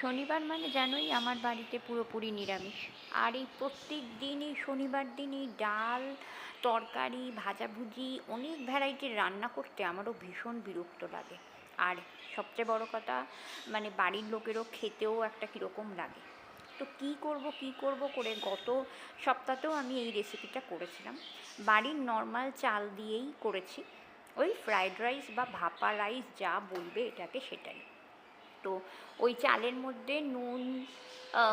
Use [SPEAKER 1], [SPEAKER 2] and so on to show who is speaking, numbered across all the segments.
[SPEAKER 1] শনিবার মানে জানোই আমার বাড়িতে পুরোপুরি নিরামিষ। আর এই প্রত্যেক দিনই শনিবার দিনই ডাল, তরকারি, ভাজাভুজি, অনেক ভ্যারাইটির রান্না করতে আমারও ভীষণ বিরক্ত লাগে। আর সবচেয়ে বড় কথা মানে বাড়ির লোকেরও খেতেও একটা কীরকম লাগে। তো কী করব কী করব করে গত সপ্তাহতেও আমি এই রেসিপিটা করেছিলাম। বাড়ির নর্মাল চাল দিয়েই করেছি। ওই ফ্রায়েড রাইস বা ভাপা রাইস যা বলবে এটাকে সেটাই। তো ওই চালের মধ্যে নুন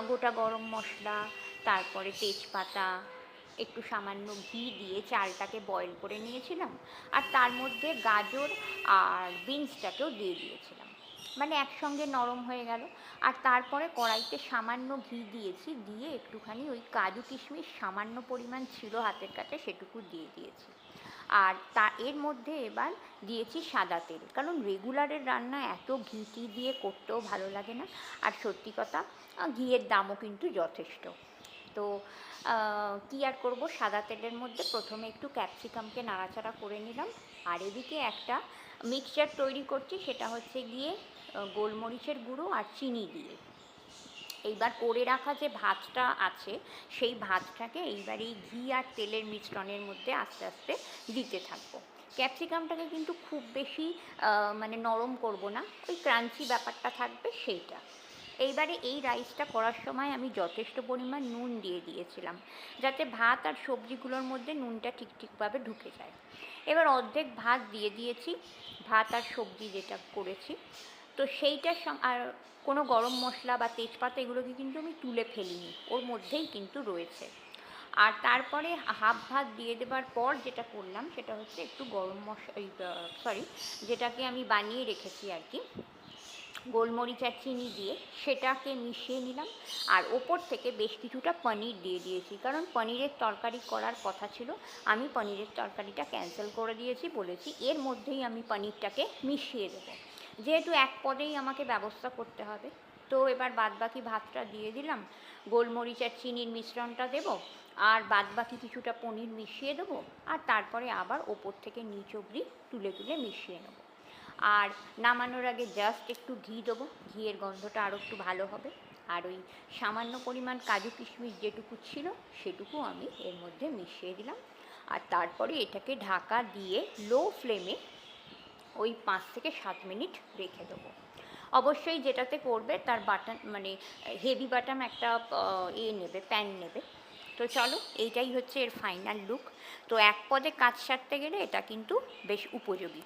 [SPEAKER 1] গোটা গরম মশলা, তারপরে তেজপাতা, একটু সামান্য ঘি দিয়ে চালটাকে বয়েল করে নিয়েছিলাম। আর তার মধ্যে গাজর আর বিনসটাকেও দিয়ে দিয়েছিলাম। মানে একসঙ্গে নরম হয়ে গেল। আর তারপরে কড়াইতে সামান্য ঘি দিয়েছি, দিয়ে একটুখানি ওই কাজু কিশমিশ সামান্য পরিমাণ ছিল হাতের কাছে, সেটুকু দিয়ে দিয়েছি। আর তা এর মধ্যে এবার দিয়েছি সাদা তেল। কারণ রেগুলারের রান্না এত ঘি টি দিয়ে করতেও ভালো লাগে না। আর সত্যি কথা ঘিয়ের দামও কিন্তু যথেষ্ট। তো কী আর করব? সাদা তেলের মধ্যে প্রথমে একটু ক্যাপসিকামকে নাড়াচাড়া করে নিলাম। আর এদিকে একটা মিক্সচার তৈরি করছি, সেটা হচ্ছে গিয়ে গোলমরিচের গুঁড়ো আর চিনি দিয়ে। এইবার করে রাখা যে ভাতটা আছে, সেই ভাতটাকে এইবার এই ঘি আর তেলের মিশ্রণের মধ্যে আস্তে আস্তে দিতে থাকব। ক্যাপসিকামটাকে কিন্তু খুব বেশি মানে নরম করব না, ওই ক্রাঞ্চি ব্যাপারটা থাকবে সেইটা। এইবারে এই রাইসটা করার সময় আমি যথেষ্ট পরিমাণ নুন দিয়ে দিয়েছিলাম, যাতে ভাত আর সবজিগুলোর মধ্যে নুনটা ঠিক ঠিকভাবে ঢুকে যায়। এবার অর্ধেক ভাত দিয়ে দিয়েছি, ভাত আর সবজি যেটা করেছি। তো সেইটার আর কোনো গরম মশলা বা তেজপাতা এগুলোকে কিন্তু আমি তুলে ফেলিনি, ওর মধ্যেই কিন্তু রয়েছে। আর তারপরে হাফ ভাত দিয়ে দেবার পর যেটা করলাম, সেটা হচ্ছে একটু গরম মশলা সরি যেটাকে আমি বানিয়ে রেখেছি আর কি, গোলমরিচ আর চিনি দিয়ে, সেটাকে মিশিয়ে নিলাম। আর ওপর থেকে বেশ কিছুটা পনির দিয়ে দিয়েছি, কারণ পনিরের তরকারি করার কথা ছিল। আমি পনিরের তরকারিটা ক্যান্সেল করে দিয়েছি, বলেছি এর মধ্যেই আমি পনিরটাকে মিশিয়ে দেবো। যেহেতু এক পদেই আমাকে ব্যবস্থা করতে হবে, তো এবার বাদবাকি ভাতটা দিয়ে দিলাম, গোলমরিচ আর চিনির মিশ্রণটা দেবো, আর বাদবাকি কিছুটা পনির মিশিয়ে দেবো, আর তারপরে আবার ওপর থেকে নিচ অবধি তুলে তুলে মিশিয়ে নেব। আর নামানোর আগে জাস্ট একটু ঘি দেবো, ঘিয়ের গন্ধটা আরও একটু ভালো হবে, আর ওই সামান্য পরিমাণ কাজু কিশমিশ যেটুকু ছিল সেটুকু আমি এর মধ্যে মিশিয়ে দিলাম, আর তারপরে এটাকে ঢাকা দিয়ে লো ফ্লেমে ওই পাঁচ থেকে সাত মিনিট রেখে দেবো। অবশ্যই যেটাতে করবে তার বাটন মানে হেভি বাটাম একটা এ নেবে প্যান নেবে। তো চলো, এইটাই হচ্ছে এর ফাইনাল লুক তো এক পদে কাজ সারতে গেলে এটা কিন্তু বেশ উপযোগী।